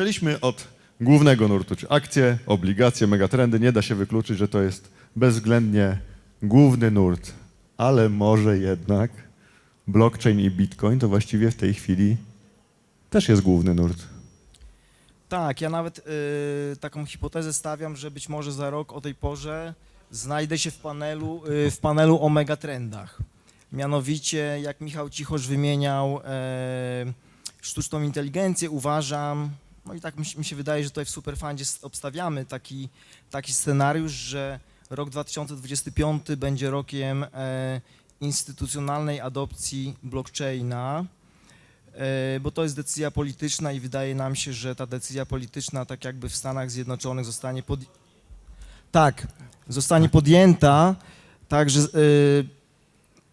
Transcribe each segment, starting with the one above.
Zaczęliśmy od głównego nurtu, czy akcje, obligacje, megatrendy. Nie da się wykluczyć, że to jest bezwzględnie główny nurt, ale może jednak blockchain i bitcoin to właściwie w tej chwili też jest główny nurt. Tak, ja nawet y, taką hipotezę stawiam, że być może za rok o tej porze znajdę się w panelu, y, w panelu o megatrendach. Mianowicie, jak Michał Cichosz wymieniał e, sztuczną inteligencję, uważam, no i tak mi, się- mi się wydaje, że tutaj w Superfundzie obstawiamy taki, taki scenariusz, że rok 2025 będzie rokiem e, instytucjonalnej adopcji blockchaina. E, bo to jest decyzja polityczna i wydaje nam się, że ta decyzja polityczna tak jakby w Stanach Zjednoczonych zostanie pod... Tak, zostanie podjęta, także e,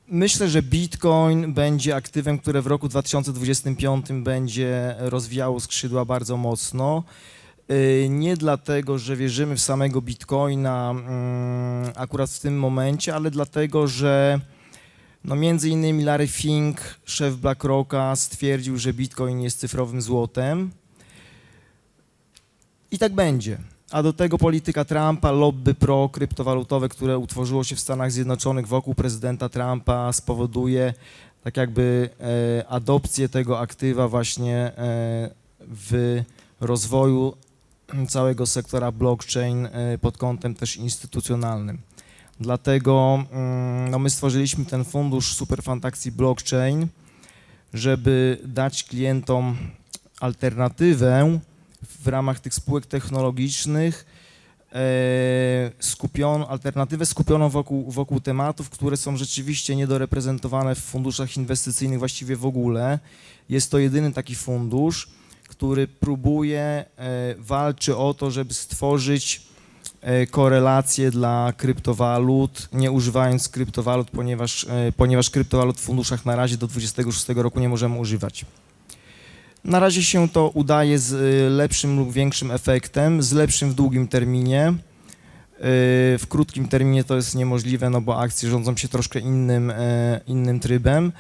myślę, że Bitcoin będzie aktywem, które w roku 2025 będzie rozwijało skrzydła bardzo mocno. E, Nie dlatego, że wierzymy w samego Bitcoina mm, akurat w tym momencie, ale dlatego, że no między innymi Larry Fink, szef BlackRocka, stwierdził, że Bitcoin jest cyfrowym złotem. I tak będzie. A do tego polityka Trumpa, lobby pro kryptowalutowe, które utworzyło się w Stanach Zjednoczonych wokół prezydenta Trumpa, spowoduje tak jakby e, adopcję tego aktywa właśnie e, w rozwoju całego sektora blockchain e, pod kątem też instytucjonalnym. Dlatego mm, no, my stworzyliśmy ten fundusz Superfantakcji Blockchain, żeby dać klientom alternatywę w ramach tych spółek technologicznych, e, skupioną, alternatywę skupioną wokół, wokół tematów, które są rzeczywiście niedoreprezentowane w funduszach inwestycyjnych właściwie w ogóle. Jest to jedyny taki fundusz, który próbuje, e, walczy o to, żeby stworzyć e, korelacje dla kryptowalut, nie używając kryptowalut, ponieważ, ponieważ kryptowalut w funduszach na razie do 26 roku nie możemy używać. Na razie się to udaje z e, lepszym lub większym efektem, z lepszym w długim terminie. E, W krótkim terminie to jest niemożliwe, no bo akcje rządzą się troszkę innym, e, innym trybem.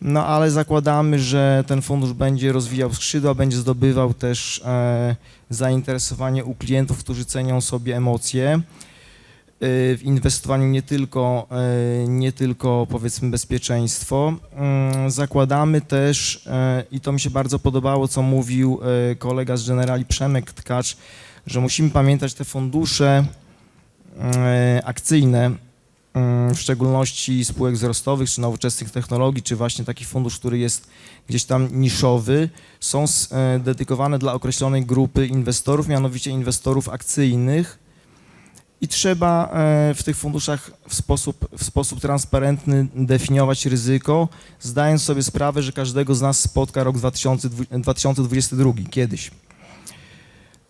No ale zakładamy, że ten fundusz będzie rozwijał skrzydła, będzie zdobywał też e, zainteresowanie u klientów, którzy cenią sobie emocje w inwestowaniu nie tylko, e, nie tylko powiedzmy bezpieczeństwo. Mm, Zakładamy też, e, i to mi się bardzo podobało, co mówił kolega z Generali Przemek Tkacz, że musimy pamiętać te fundusze akcyjne, w szczególności spółek wzrostowych, czy nowoczesnych technologii, czy właśnie taki fundusz, który jest gdzieś tam niszowy, są dedykowane dla określonej grupy inwestorów, mianowicie inwestorów akcyjnych. I trzeba e, w tych funduszach w sposób, w sposób transparentny definiować ryzyko, zdając sobie sprawę, że każdego z nas spotka rok 2020 2022 kiedyś.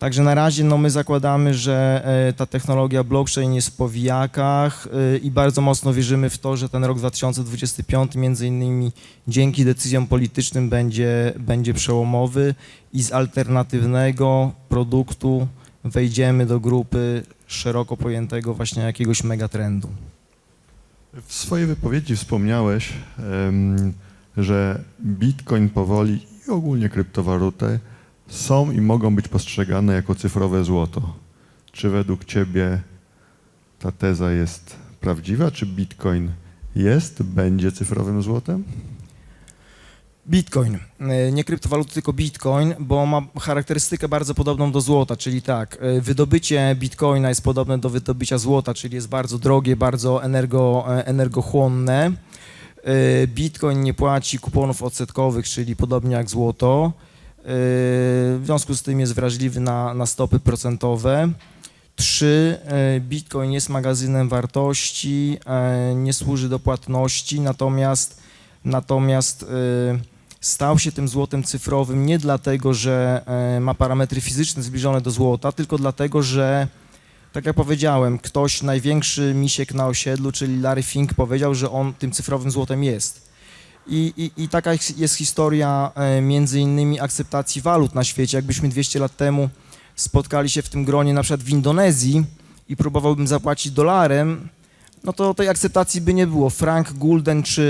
Także na razie no, my zakładamy, że e, ta technologia blockchain jest w powijakach e, i bardzo mocno wierzymy w to, że ten rok 2025 między innymi dzięki decyzjom politycznym będzie, będzie przełomowy i z alternatywnego produktu wejdziemy do grupy szeroko pojętego właśnie jakiegoś megatrendu. W swojej wypowiedzi wspomniałeś, że bitcoin powoli i ogólnie kryptowaluty są i mogą być postrzegane jako cyfrowe złoto. Czy według Ciebie ta teza jest prawdziwa? Czy bitcoin jest, będzie cyfrowym złotem? Bitcoin, E, nie kryptowaluty, tylko bitcoin, bo ma charakterystykę bardzo podobną do złota, czyli tak, e, wydobycie bitcoina jest podobne do wydobycia złota, czyli jest bardzo drogie, bardzo energo, e, energochłonne. Bitcoin nie płaci kuponów odsetkowych, czyli podobnie jak złoto. W związku z tym jest wrażliwy na, na stopy procentowe. Trzy, e, Bitcoin jest magazynem wartości, nie służy do płatności, natomiast, natomiast stał się tym złotem cyfrowym nie dlatego, że e, ma parametry fizyczne zbliżone do złota, tylko dlatego, że tak jak powiedziałem, ktoś, największy misiek na osiedlu, czyli Larry Fink powiedział, że on tym cyfrowym złotem jest. I, i, i taka jest historia e, między innymi akceptacji walut na świecie. Jakbyśmy 200 lat temu spotkali się w tym gronie na przykład w Indonezji i próbowałbym zapłacić dolarem, no to tej akceptacji by nie było. Frank, gulden czy,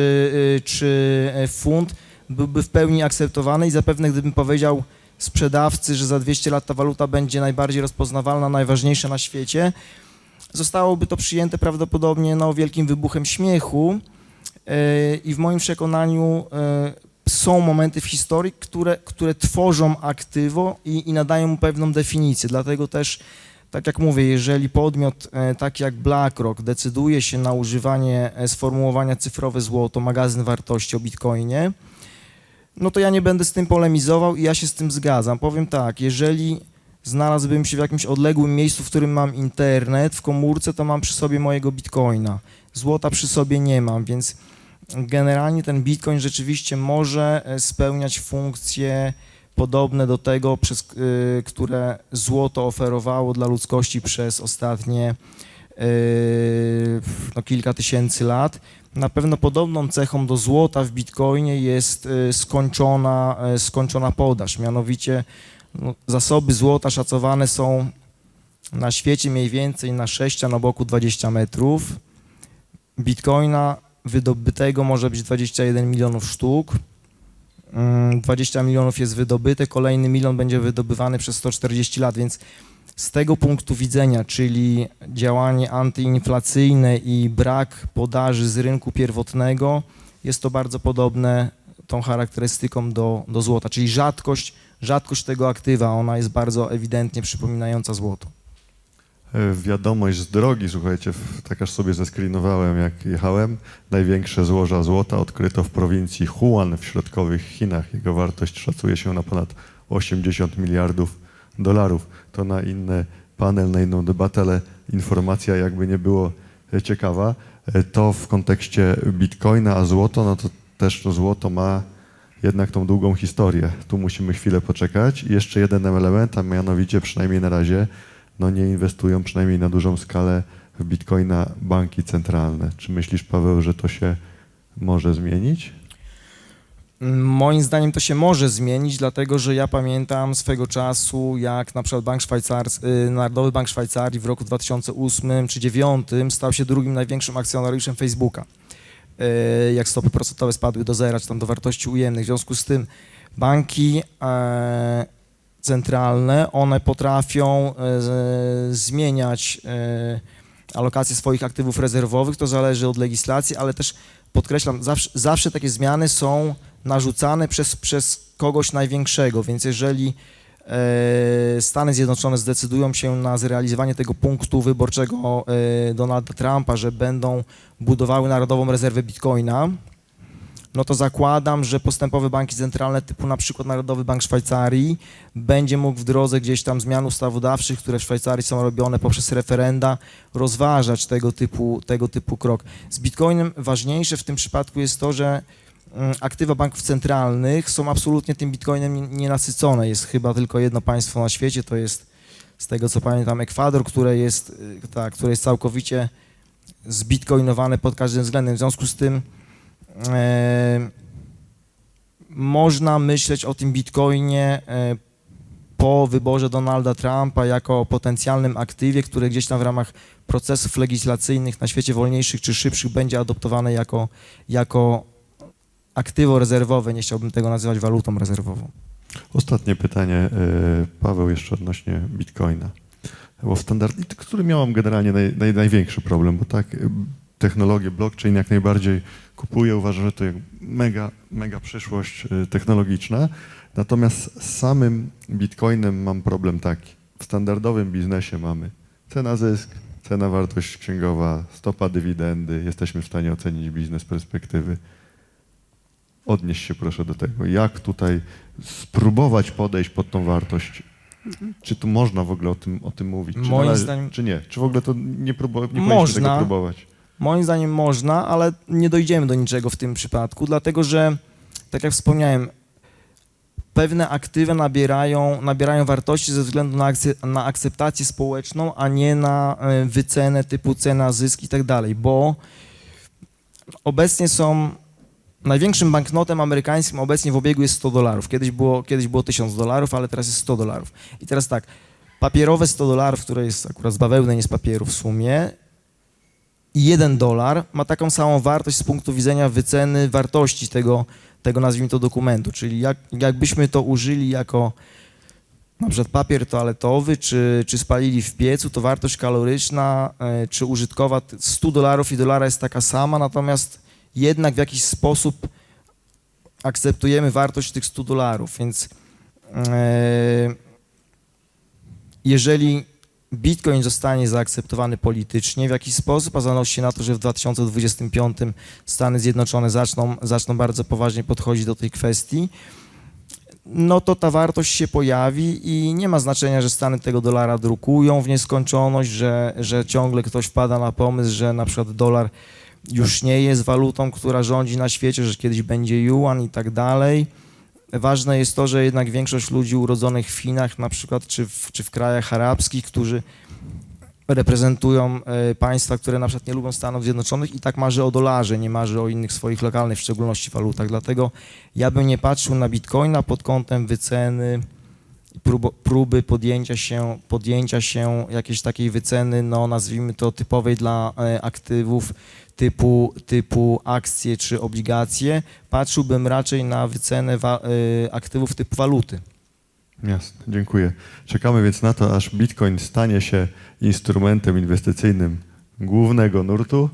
y, czy e, funt byłby w pełni akceptowany i zapewne gdybym powiedział sprzedawcy, że za 200 lat ta waluta będzie najbardziej rozpoznawalna, najważniejsza na świecie, zostałoby to przyjęte prawdopodobnie no, wielkim wybuchem śmiechu yy, i w moim przekonaniu yy, są momenty w historii, które, które tworzą aktywo i, i nadają mu pewną definicję. Dlatego też, tak jak mówię, jeżeli podmiot e, taki jak BlackRock decyduje się na używanie e, sformułowania cyfrowe złoto, magazyn wartości o bitcoinie, no to ja nie będę z tym polemizował i ja się z tym zgadzam. Powiem tak, jeżeli znalazłbym się w jakimś odległym miejscu, w którym mam internet, w komórce, to mam przy sobie mojego bitcoina. Złota przy sobie nie mam, więc generalnie ten bitcoin rzeczywiście może e, spełniać funkcje podobne do tego, przez, y, które złoto oferowało dla ludzkości przez ostatnie y, no, kilka tysięcy lat. Na pewno podobną cechą do złota w bitcoinie jest y, skończona, y, skończona podaż, mianowicie no, zasoby złota szacowane są na świecie mniej więcej na 6, a na boku 20 metrów. Bitcoina wydobytego może być 21 milionów sztuk. Mm, 20 milionów jest wydobyte, kolejny milion będzie wydobywany przez 140 lat, więc z tego punktu widzenia, czyli działanie antyinflacyjne i brak podaży z rynku pierwotnego, jest to bardzo podobne tą charakterystyką do, do złota, czyli rzadkość, rzadkość tego aktywa, ona jest bardzo ewidentnie przypominająca złoto. E, Wiadomość z drogi, słuchajcie, tak aż sobie zeskrinowałem jak jechałem. Największe złoża złota odkryto w prowincji Huan w środkowych Chinach. Jego wartość szacuje się na ponad 80 miliardów dolarów. To na inny panel, na inną debatę, ale informacja jakby nie było e, ciekawa. E, To w kontekście bitcoina, a złoto, no to też to złoto ma jednak tą długą historię. Tu musimy chwilę poczekać. I jeszcze jeden element, a mianowicie przynajmniej na razie no nie inwestują przynajmniej na dużą skalę w bitcoina banki centralne. Czy myślisz, Paweł, że to się może zmienić? Moim zdaniem to się może zmienić, dlatego że ja pamiętam swego czasu, jak na przykład Bank Szwajcarski, Narodowy Bank Szwajcarii w roku 2008 czy 2009 stał się drugim największym akcjonariuszem Facebooka. E, Jak stopy procentowe spadły do zera, czy tam do wartości ujemnych. W związku z tym banki e, centralne, one potrafią e, zmieniać e, alokację swoich aktywów rezerwowych, to zależy od legislacji, ale też podkreślam, zawsze, zawsze takie zmiany są narzucane przez, przez kogoś największego, więc jeżeli e, Stany Zjednoczone zdecydują się na zrealizowanie tego punktu wyborczego e, Donalda Trumpa, że będą budowały Narodową Rezerwę Bitcoina, no to zakładam, że postępowe banki centralne typu na przykład Narodowy Bank Szwajcarii będzie mógł w drodze gdzieś tam zmian ustawodawczych, które w Szwajcarii są robione poprzez referenda, rozważać tego typu, tego typu krok. Z Bitcoinem ważniejsze w tym przypadku jest to, że aktywa banków centralnych są absolutnie tym Bitcoinem nie- nienasycone. Jest chyba tylko jedno państwo na świecie, to jest z tego co pamiętam Ekwador, które jest, tak, które jest całkowicie zbitcoinowane pod każdym względem. W związku z tym e, można myśleć o tym Bitcoinie e, po wyborze Donalda Trumpa jako potencjalnym aktywie, które gdzieś tam w ramach procesów legislacyjnych na świecie wolniejszych czy szybszych będzie adoptowane jako, jako aktywo rezerwowe. Nie chciałbym tego nazywać walutą rezerwową. Ostatnie pytanie, e, Paweł, jeszcze odnośnie bitcoina. Bo standard, który miałam generalnie naj, naj, największy problem, bo tak, e, technologię blockchain jak najbardziej kupuję, uważam, że to jak mega, mega przyszłość e, technologiczna. Natomiast z samym bitcoinem mam problem taki. W standardowym biznesie mamy cena zysk, cena wartość księgowa, stopa dywidendy, jesteśmy w stanie ocenić biznes perspektywy. Odnieś się proszę do tego, jak tutaj spróbować podejść pod tą wartość. Czy tu można w ogóle o tym, o tym mówić? Czy, Moim należy- zdaniem- czy nie? Czy w ogóle to nie, próbu- nie Można. tego próbować? Moim zdaniem można, ale nie dojdziemy do niczego w tym przypadku, dlatego że, tak jak wspomniałem, pewne aktywa nabierają, nabierają wartości ze względu na, akce- na akceptację społeczną, a nie na e, wycenę typu cena, zysk i tak dalej, bo obecnie są największym banknotem amerykańskim obecnie w obiegu jest 100 dolarów. Kiedyś było, kiedyś było 1000 dolarów, ale teraz jest 100 dolarów. I teraz tak, papierowe 100 dolarów, które jest akurat z bawełny, nie z papieru w sumie, i 1 dolar ma taką samą wartość z punktu widzenia wyceny wartości tego, tego nazwijmy to dokumentu, czyli jak, jakbyśmy to użyli jako na przykład papier toaletowy, czy, czy spalili w piecu, to wartość kaloryczna e, czy użytkowa t- 100 dolarów i dolara jest taka sama, natomiast jednak w jakiś sposób akceptujemy wartość tych 100 dolarów, więc e, jeżeli Bitcoin zostanie zaakceptowany politycznie w jakiś sposób, a zanosi się na to, że w 2025 Stany Zjednoczone zaczną, zaczną bardzo poważnie podchodzić do tej kwestii, no to ta wartość się pojawi i nie ma znaczenia, że Stany tego dolara drukują w nieskończoność, że, że ciągle ktoś wpada na pomysł, że na przykład dolar już nie jest walutą, która rządzi na świecie, że kiedyś będzie yuan i tak dalej. Ważne jest to, że jednak większość ludzi urodzonych w Chinach na przykład, czy w, czy w krajach arabskich, którzy reprezentują e, państwa, które na przykład nie lubią Stanów Zjednoczonych i tak marzy o dolarze, nie marzy o innych swoich lokalnych, w szczególności walutach. Dlatego ja bym nie patrzył na bitcoina pod kątem wyceny, próby podjęcia się, podjęcia się jakiejś takiej wyceny, no nazwijmy to typowej dla e, aktywów typu, typu akcje czy obligacje. Patrzyłbym raczej na wycenę wa, e, aktywów typu waluty. Jasne, dziękuję. Czekamy więc na to, aż Bitcoin stanie się instrumentem inwestycyjnym głównego nurtu